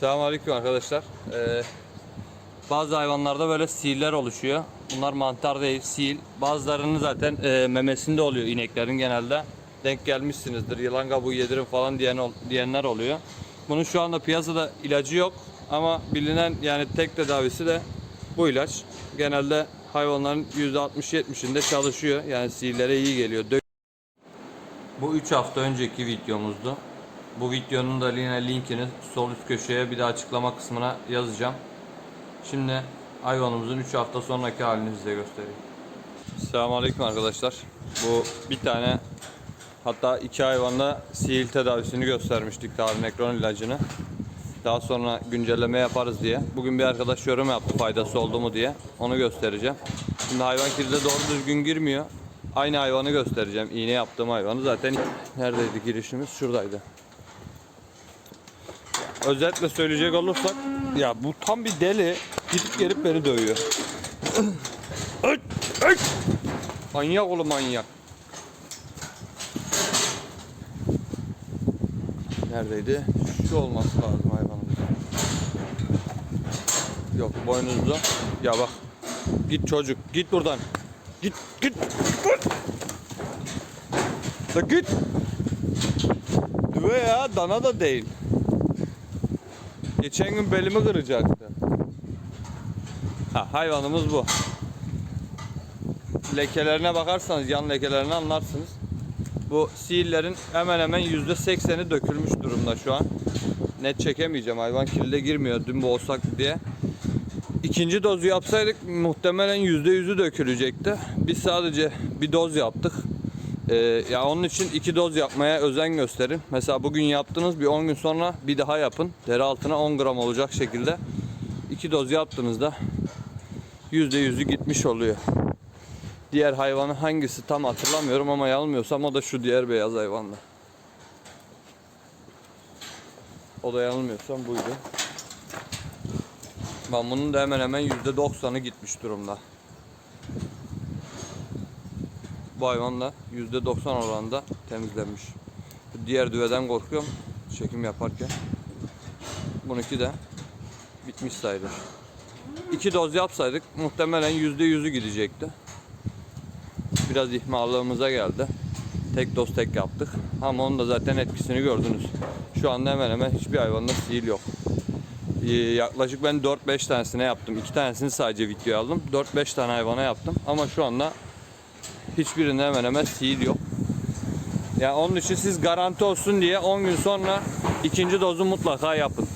Selamünaleyküm arkadaşlar. Ee, bazı hayvanlarda böyle sihirler oluşuyor. Bunlar mantar değil, sil. Bazılarının zaten e, memesinde oluyor ineklerin genelde. Denk gelmişsinizdir. Yılan kabuğu yedirin falan diyen diyenler oluyor. Bunun şu anda piyasada ilacı yok ama bilinen yani tek tedavisi de bu ilaç. Genelde hayvanların %60-70'inde çalışıyor. Yani sihirlere iyi geliyor. Bu 3 hafta önceki videomuzdu. Bu videonun da yine linkini sol üst köşeye bir de açıklama kısmına yazacağım. Şimdi hayvanımızın 3 hafta sonraki halini size göstereyim. Selamünaleyküm arkadaşlar. Bu bir tane hatta iki hayvanda sihir tedavisini göstermiştik daha nekron ilacını. Daha sonra güncelleme yaparız diye. Bugün bir arkadaş yorum yaptı faydası oldu mu diye. Onu göstereceğim. Şimdi hayvan kilide doğru düzgün girmiyor. Aynı hayvanı göstereceğim. İğne yaptığım hayvanı zaten neredeydi girişimiz? Şuradaydı. Özetle söyleyecek olursak ya bu tam bir deli. Gidip gelip beni dövüyor. Manyak oğlum manyak. Neredeydi? Şu olması lazım hayvanımız. Yok boynuzlu. Ya bak. Git çocuk. Git buradan. Git git. Git. Da git. Düve ya dana da değil. Geçen gün belimi kıracaktı. Ha hayvanımız bu. Lekelerine bakarsanız yan lekelerini anlarsınız. Bu sihirlerin hemen hemen %80'i dökülmüş durumda şu an. Net çekemeyeceğim hayvan kilde girmiyor dün boğsak diye. İkinci dozu yapsaydık muhtemelen %100'ü dökülecekti. Biz sadece bir doz yaptık. Ee, ya onun için iki doz yapmaya özen gösterin. Mesela bugün yaptınız bir 10 gün sonra bir daha yapın. Deri altına 10 gram olacak şekilde. iki doz yaptığınızda %100'ü gitmiş oluyor. Diğer hayvanı hangisi tam hatırlamıyorum ama yanılmıyorsam o da şu diğer beyaz hayvanda. O da yanılmıyorsam buydu. Ben bunun da hemen hemen %90'ı gitmiş durumda. Bu hayvan da %90 oranında temizlenmiş. Diğer düveden korkuyorum çekim yaparken. Bununki de bitmiş sayılır. İki doz yapsaydık muhtemelen %100'ü gidecekti. Biraz ihmallığımıza geldi. Tek doz tek yaptık. Ama onun da zaten etkisini gördünüz. Şu anda hemen hemen hiçbir hayvanda sihir yok. Ee, yaklaşık ben 4-5 tanesine yaptım. 2 tanesini sadece video aldım. 4-5 tane hayvana yaptım. Ama şu anda hiçbirinde hemen hemen sihir yok. Yani onun için siz garanti olsun diye 10 gün sonra ikinci dozu mutlaka yapın.